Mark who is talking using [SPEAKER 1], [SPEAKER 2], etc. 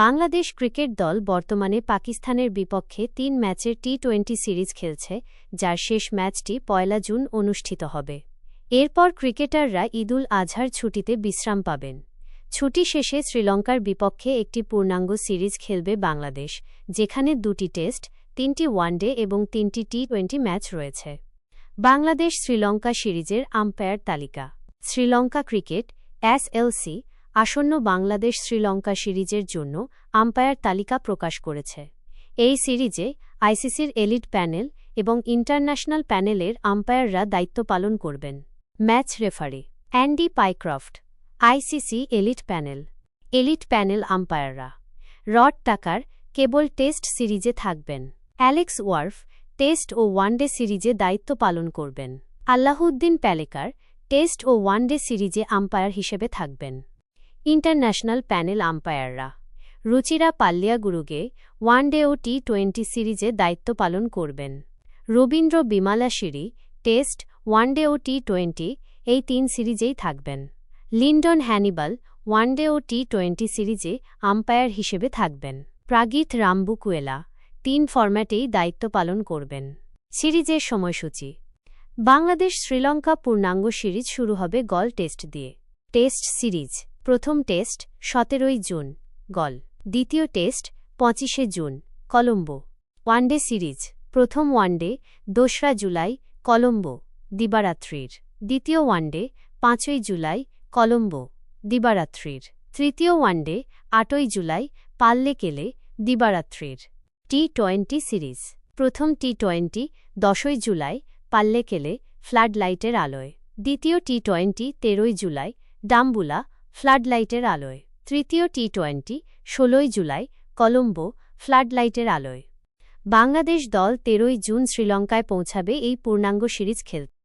[SPEAKER 1] Bangladesh cricket দল বর্তমানে পাকিস্তানের বিপক্ষে তিন ম্যাচের টি টোয়েন্টি সিরিজ খেলছে, যার শেষ ম্যাচটি পয়লা জুন অনুষ্ঠিত হবে। এরপর ক্রিকেটাররা ঈদুল আজহার ছুটিতে বিশ্রাম পাবেন। ছুটি শেষে শ্রীলঙ্কার বিপক্ষে একটি পূর্ণাঙ্গ সিরিজ খেলবে বাংলাদেশ, যেখানে দুটি টেস্ট, তিনটি ওয়ানডে এবং তিনটি টি টোয়েন্টি ম্যাচ রয়েছে। বাংলাদেশ শ্রীলঙ্কা সিরিজের আম্পায়ার তালিকা। শ্রীলঙ্কা ক্রিকেট এসএলসি আসন্ন বাংলাদেশ শ্রীলঙ্কা সিরিজের জন্য আম্পায়ার তালিকা প্রকাশ করেছে। এই সিরিজে আইসিসির এলিট প্যানেল এবং ইন্টারন্যাশনাল প্যানেলের আম্পায়াররা দায়িত্ব পালন করবেন। Match referee Andy Pycroft, ICC elite panel elite panel আম্পায়াররা। Rod Tucker কেবল টেস্ট সিরিজে থাকবেন। অ্যালেক্স ওয়ার্ফ টেস্ট ও ওয়ানডে সিরিজে দায়িত্ব পালন করবেন। আল্লাহউদ্দিন প্যালেকার টেস্ট ও ওয়ানডে সিরিজে আম্পায়ার হিসেবে থাকবেন। ইন্টারন্যাশনাল প্যানেল আম্পায়াররা। রুচিরা পাল্লিয়াগুরুগে ওয়ানডে ও টি টোয়েন্টি সিরিজে দায়িত্ব পালন করবেন। Ravindra Wimalasiri test one day ও টি টোয়েন্টি এই তিন সিরিজেই থাকবেন। লিন্ডন হ্যানিবাল ওয়ানডে ও টি টোয়েন্টি সিরিজে আম্পায়ার হিসেবে থাকবেন। প্রাগিত রামবুকুয়েলা তিন ফরম্যাটেই দায়িত্ব পালন করবেন। সিরিজের সময়সূচি। বাংলাদেশ শ্রীলঙ্কা পূর্ণাঙ্গ সিরিজ শুরু হবে গল টেস্ট দিয়ে। Test series. প্রথম টেস্ট সতেরোই জুন, গল। দ্বিতীয় টেস্ট পঁচিশে June, Colombo. One day series, প্রথম ওয়ানডে, দোসরা জুলাই, কলম্বো, দিবারাত্রির। দ্বিতীয় ওয়ানডে, পাঁচই জুলাই, কলম্বো, দিবারাত্রির। তৃতীয় ওয়ানডে, আটই জুলাই পাল্লেকেলে দিবারাত্রির। টি টোয়েন্টি সিরিজ, প্রথম টি টোয়েন্টি দশই জুলাই পাল্লেকেলে ফ্লাড লাইটের আলোয়। দ্বিতীয় টি টোয়েন্টি তেরোই জুলাই, ডাম্বুলা ফ্লাডলাইটের আলোয়। তৃতীয় টি টোয়েন্টি ষোলোই জুলাই, কলম্বো, ফ্লাডলাইটের আলোয়। বাংলাদেশ দল তেরোই জুন শ্রীলঙ্কায় পৌঁছাবে এই পূর্ণাঙ্গ সিরিজ খেলতে।